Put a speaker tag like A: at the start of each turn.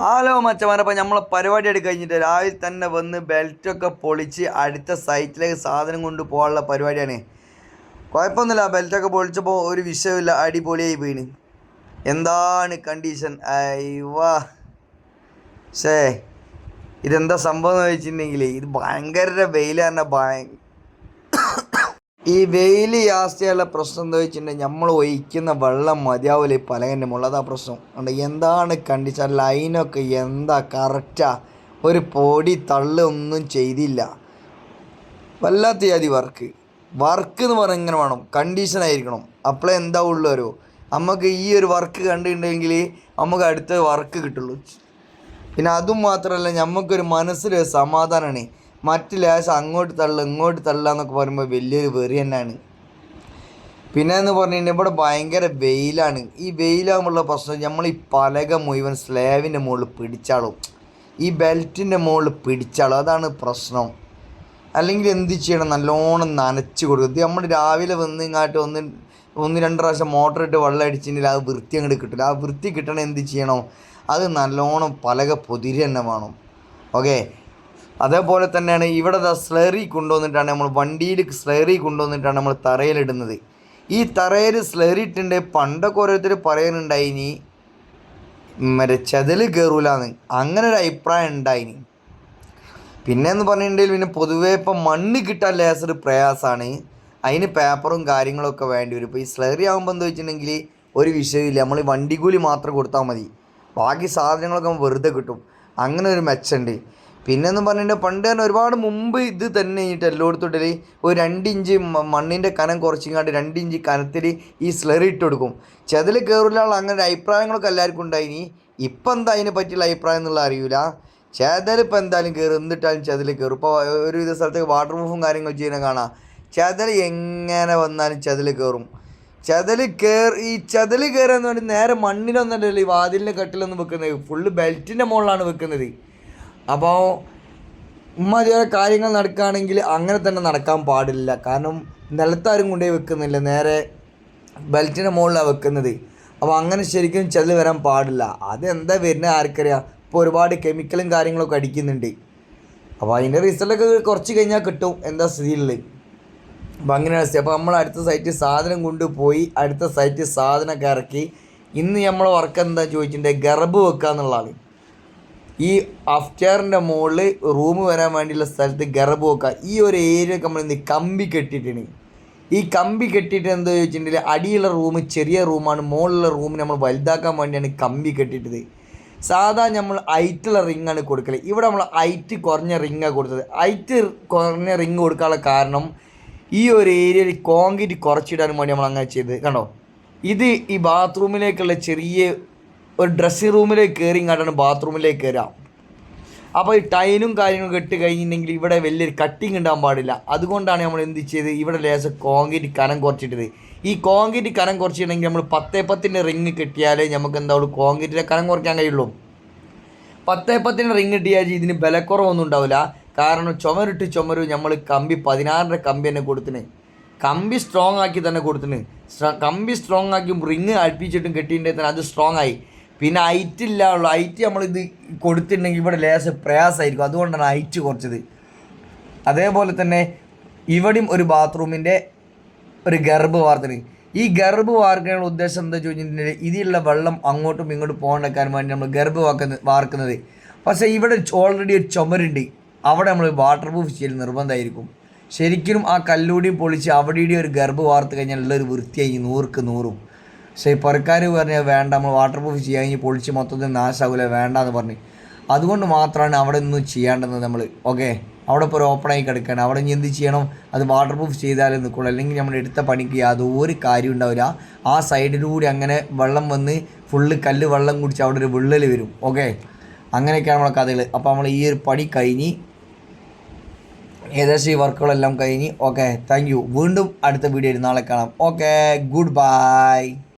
A: Hello മച്ചമാരെ അപ്പോൾ നമ്മളെ പരിപാടി എടുത്ത് കഴിഞ്ഞിട്ട് രാവിലെ തന്നെ വന്ന് ബെൽറ്റൊക്കെ പൊളിച്ച് അടുത്ത സൈറ്റിലേക്ക് സാധനം കൊണ്ട് പോകാനുള്ള പരിപാടിയാണ്. കുഴപ്പമൊന്നുമില്ല ബെൽറ്റൊക്കെ പൊളിച്ചപ്പോൾ ഒരു വിഷയമില്ല അടിപൊളിയായി വീണ് എന്താണ് കണ്ടീഷൻ അയ്യവാ ഷേ ഇതെന്താ സംഭവം എന്ന് വെച്ചിട്ടുണ്ടെങ്കിൽ ഇത് ഭയങ്കര വെയിലാണ് ഭയങ്കര ഭയ ഈ വെയിൽ ജാസ്തിയുള്ള പ്രശ്നം എന്താ വെച്ചിട്ടുണ്ടെങ്കിൽ നമ്മൾ ഒഴിക്കുന്ന വെള്ളം മതിയാവില്ല ഈ പലകന്റെ മുള്ളതാ പ്രശ്നം. ഉണ്ട് എന്താണ് കണ്ടിച്ചാൽ ലൈനൊക്കെ എന്താ കറക്റ്റാ? ഒരു പൊടി തള്ളു ഒന്നും ചെയ്തില്ല. വല്ലാത്ത ജാതി വർക്ക്. വർക്ക് എന്ന് പറഞ്ഞാൽ ഇങ്ങനെ വേണം? കണ്ടീഷൻ ആയിരിക്കണം. അപ്പോഴേ എന്താ ഉള്ളൊരു നമുക്ക് ഈ ഒരു വർക്ക് കണ്ടിട്ടുണ്ടെങ്കിൽ നമുക്ക് അടുത്ത വർക്ക് കിട്ടുള്ളൂ. പിന്നെ അതും മാത്രമല്ല നമുക്കൊരു മനസ്സിലൊരു സമാധാനമാണ് മറ്റ് ലേശം അങ്ങോട്ട് തള്ളുക ഇങ്ങോട്ട് തള്ളുക എന്നൊക്കെ പറയുമ്പോൾ വലിയൊരു വെറി തന്നെയാണ്. പിന്നെ എന്ന് പറഞ്ഞു കഴിഞ്ഞാൽ ഇവിടെ ഭയങ്കര വെയിലാണ്. ഈ വെയിലാകുമ്പോഴുള്ള പ്രശ്നം നമ്മൾ ഈ പലക മുഴുവൻ സ്ലാബിന്റെ മുകളിൽ പിടിച്ചാളും. ഈ ബെൽറ്റിന്റെ മുകളിൽ പിടിച്ചാളും. അതാണ് പ്രശ്നം. അല്ലെങ്കിൽ എന്ത് ചെയ്യണം? നല്ലോണം നനച്ച് കൊടുക്കും. നമ്മൾ രാവിലെ വന്ന് ഇങ്ങോട്ട് ഒന്ന് ഒന്ന് രണ്ട് പ്രാവശ്യം മോട്ടർ ഇട്ട് വെള്ളം അടിച്ചിട്ടുണ്ടെങ്കിൽ അത് വൃത്തി അങ്ങോട്ട് കിട്ടില്ല ആ വൃത്തി കിട്ടണം എന്ത് ചെയ്യണം? അത് നല്ലോണം പലക പൊതിരി തന്നെ വേണം. ഓക്കെ? അതേപോലെ തന്നെയാണ് ഇവിടെ സ്ലറി കൊണ്ടുവന്നിട്ടാണ് നമ്മൾ വണ്ടിയിൽ സ്ലറി കൊണ്ടുവന്നിട്ടാണ് നമ്മൾ തറയിലിടുന്നത്. ഈ തറയിൽ സ്ലറി ഇട്ടുണ്ട് പണ്ടൊക്കെ ഓരോരുത്തർ പറയുന്നുണ്ടായിനി മറ്റേ ചതിൽ കയറൂലെന്ന് അങ്ങനെ ഒരു അഭിപ്രായം ഉണ്ടായിനി. പിന്നെ എന്ന് പറഞ്ഞിട്ടുണ്ടെങ്കിൽ പിന്നെ പൊതുവേ ഇപ്പം മണ്ണ് കിട്ടാൻ ലേസർ പ്രയാസമാണ്. അതിന് പേപ്പറും കാര്യങ്ങളൊക്കെ വേണ്ടി വരും. ഇപ്പോൾ ഈ സ്ലറി ആകുമ്പോൾ എന്താ വെച്ചിട്ടുണ്ടെങ്കിൽ ഒരു വിഷയമില്ല. നമ്മൾ വണ്ടി കൂലി മാത്രം കൊടുത്താൽ മതി. ബാക്കി സാധനങ്ങളൊക്കെ വെറുതെ കിട്ടും. അങ്ങനെ ഒരു മെച്ചമുണ്ട്. പിന്നെന്ന് പറഞ്ഞിട്ടുണ്ടെങ്കിൽ പണ്ട് തന്നെ ഒരുപാട് മുമ്പ് ഇത് തന്നെ കഴിഞ്ഞിട്ട് എല്ലായിടത്തോട്ടിൽ ഒരു രണ്ട് ഇഞ്ച് മ- മണ്ണിന്റെ കനം കുറച്ചിങ്ങാണ്ട് രണ്ട് ഇഞ്ച് കനത്തിൽ ഈ സ്ലറി ഇട്ട് കൊടുക്കും. ചെതിൽ കയറില്ല അങ്ങനെ അഭിപ്രായങ്ങളൊക്കെ എല്ലാവർക്കും ഉണ്ടായിനി. ഇപ്പം എന്താ അതിനെ പറ്റിയുള്ള അഭിപ്രായം എന്നുള്ള അറിയില്ല ചേതലിപ്പം എന്തായാലും കയറും എന്നിട്ടാലും ചെതിൽ കയറും ഇപ്പോൾ ഒരുവിധ സ്ഥലത്തേക്ക് വാട്ടർ പ്രൂഫും കാര്യങ്ങളും ചെയ്യുന്ന കാണാം. ചതൽ എങ്ങനെ വന്നാലും ചെതിൽ കയറും ചതൽ കയറി ഈ ചതൽ കയറുക എന്ന് പറഞ്ഞാൽ നേരെ മണ്ണിലൊന്നല്ലല്ലോ ഈ വാതിലിന്റെ കട്ടിലൊന്നും വെക്കുന്നത്. ഫുള്ള് ബെൽറ്റിന്റെ മുകളിലാണ് വെക്കുന്നത്. അപ്പോൾ ഇമ്മാതിരി കാര്യങ്ങൾ നടക്കുകയാണെങ്കിൽ അങ്ങനെ തന്നെ നടക്കാൻ പാടില്ല. കാരണം നിലത്താരും കൊണ്ടുപോയി വെക്കുന്നില്ല. നേരെ ബെൽറ്റിന്റെ മുകളിലാണ് വെക്കുന്നത്. അപ്പോൾ അങ്ങനെ ശരിക്കും ചെതൽ വരാൻ പാടില്ല. അതെന്താ വരുന്നത് ആർക്കറിയാം? ഇപ്പോൾ ഒരുപാട് കെമിക്കലും കാര്യങ്ങളൊക്കെ അടിക്കുന്നുണ്ട്. അപ്പോൾ അതിന്റെ റിസൾട്ടൊക്കെ കുറച്ച് കഴിഞ്ഞാൽ കിട്ടും. എന്താ സ്ഥിതിയുള്ളത്? അപ്പോൾ അങ്ങനെയാണ് സ്ഥിതി. അപ്പോൾ നമ്മൾ അടുത്ത സൈറ്റ് സാധനം കൊണ്ടുപോയി അടുത്ത സൈറ്റ് സാധനമൊക്കെ ഇറക്കി. ഇന്ന് നമ്മളെ വർക്ക് എന്താ ചോദിച്ചിട്ടുണ്ടെങ്കിൽ ഗർഭ് വെക്കുക എന്നുള്ളതാണ് ഈ അഫ്റ്ററിന്റെ മുകളിൽ റൂം വരാൻ വേണ്ടിയുള്ള സ്ഥലത്ത് ഗർഭ വെക്കുക ഈ ഒരു ഏരിയ നമ്മൾ ഇന്ന് കമ്പി കെട്ടിയിട്ടാണ് ഈ കമ്പി കെട്ടിയിട്ട് എന്താ ചോദിച്ചിട്ടുണ്ടെങ്കിൽ അടിയുള്ള റൂം ചെറിയ റൂമാണ് മുകളിലുള്ള റൂം നമ്മൾ വലുതാക്കാൻ വേണ്ടിയാണ് കമ്പി കെട്ടിയിട്ടത്. സാധാ നമ്മൾ ഐറ്റുള്ള റിങ്ങാണ് കൊടുക്കൽ ഇവിടെ നമ്മൾ ഐറ്റ് കുറഞ്ഞ റിങ്ങാണ് കൊടുത്തത്. ഐറ്റ് കുറഞ്ഞ റിങ് കൊടുക്കാനുള്ള കാരണം ഈ ഒരു ഏരിയയിൽ കോൺക്രീറ്റ് കുറച്ചിടാൻ വേണ്ടി നമ്മൾ അങ്ങനെ ചെയ്തത്. കണ്ടോ? ഇത് ഈ ബാത്റൂമിലേക്കുള്ള ചെറിയ ഒരു ഡ്രസ്സിങ് റൂമിലേക്ക് കയറി ഇങ്ങോട്ടാണ് ബാത്റൂമിലേക്ക് കയറുക അപ്പോൾ ഈ ടൈലും കാര്യങ്ങളും കെട്ടി കഴിഞ്ഞിട്ടുണ്ടെങ്കിൽ ഇവിടെ വലിയൊരു കട്ടിങ് ഉണ്ടാകാൻ പാടില്ല. അതുകൊണ്ടാണ് നമ്മൾ എന്ത് ചെയ്ത് ഇവിടെ ലേശം കോൺക്രീറ്റ് കനം കുറച്ചിട്ടത്. ഈ കോൺക്രീറ്റ് കനം കുറച്ചിട്ടുണ്ടെങ്കിൽ നമ്മൾ പത്തേ പത്തിന്റെ റിങ് കിട്ടിയാലേ നമുക്ക് എന്താവുള്ളൂ കോൺക്രീറ്റിന്റെ കനം കുറയ്ക്കാൻ കഴിയുള്ളൂ. പത്തേ പത്തിന്റെ റിങ് കിട്ടിയാൽ ഇതിന് ബലക്കുറവൊന്നും ഉണ്ടാവില്ല. കാരണം ചുമരിട്ട് ചുമരു നമ്മൾ കമ്പി പതിനാറിന്റെ കമ്പി തന്നെ കൊടുത്തിന്. കമ്പി സ്ട്രോങ് ആക്കി തന്നെ കൊടുത്തിന്. കമ്പി സ്ട്രോങ് ആക്കി റിങ് അടുപ്പിച്ചിട്ടും കെട്ടിയിട്ടുണ്ടെങ്കിൽ തന്നെ അത് സ്ട്രോങ് ആയി. പിന്നെ ഐറ്റ് ഇല്ല ഉള്ളൂ. നമ്മൾ നമ്മളിത് കൊടുത്തിട്ടുണ്ടെങ്കിൽ ഇവിടെ ലേശം പ്രയാസമായിരിക്കും. അതുകൊണ്ടാണ് ഐറ്റ് കുറച്ചത്. അതേപോലെ തന്നെ ഇവിടെയും ഒരു ബാത്റൂമിന്റെ ഒരു ഗർഭ് വാർത്തണ് ഈ ഗർഭ് വാർക്കാനുള്ള ഉദ്ദേശം എന്താ ചോദിച്ചിട്ടുണ്ടെങ്കിൽ ഇതിലുള്ള വെള്ളം അങ്ങോട്ടും ഇങ്ങോട്ടും പോകണ്ടാക്കാൻ വേണ്ടി നമ്മൾ ഗർഭ് വാക്കുന്ന വാർക്കുന്നത്. പക്ഷേ ഇവിടെ ഓൾറെഡി ഒരു ചുമരുണ്ട്. അവിടെ നമ്മൾ വാട്ടർ പ്രൂഫ് ചെയ്യൽ നിർബന്ധമായിരിക്കും. ശരിക്കും ആ കല്ലൂടിയും പൊളിച്ച് അവിടെ ഒരു ഗർഭ് വാർത്ത് കഴിഞ്ഞാൽ ഉള്ളൊരു വൃത്തിയായി നൂറുക്ക് നൂറും. പക്ഷേ ഈ പുറക്കാർ പറഞ്ഞാൽ വേണ്ട നമ്മൾ വാട്ടർ പ്രൂഫ് ചെയ്യാൻ കഴിഞ്ഞ് പൊളിച്ച് മൊത്തത്തിൽ നാശാവില്ല വേണ്ട എന്ന് പറഞ്ഞ്. അതുകൊണ്ട് മാത്രമാണ് അവിടെ ഒന്നും ചെയ്യേണ്ടത് നമ്മൾ ഓക്കെ അവിടെ ഇപ്പോൾ ഓപ്പണായി കിടക്കുകയാണ് അവിടെ ഇനി എന്ത് ചെയ്യണം? അത് വാട്ടർ പ്രൂഫ് ചെയ്താലേ നിൽക്കുള്ളൂ. അല്ലെങ്കിൽ നമ്മൾ എടുത്ത പണിക്ക് യാതൊരു കാര്യം ഉണ്ടാവില്ല. ആ സൈഡിലൂടെ അങ്ങനെ വെള്ളം വന്ന് ഫുള്ള് കല്ല് വെള്ളം കുടിച്ച് അവിടെ ഒരു വിള്ളൽ വരും. ഓക്കെ അങ്ങനെയൊക്കെയാണ് നമ്മളെ കഥകൾ അപ്പോൾ നമ്മൾ ഈ ഒരു പണി കഴിഞ്ഞ് ഏകദേശം ഈ വർക്കുകളെല്ലാം കഴിഞ്ഞ്. ഓക്കെ താങ്ക് യു വീണ്ടും അടുത്ത വീഡിയോയിൽ നാളെ കാണാം. Okay good bye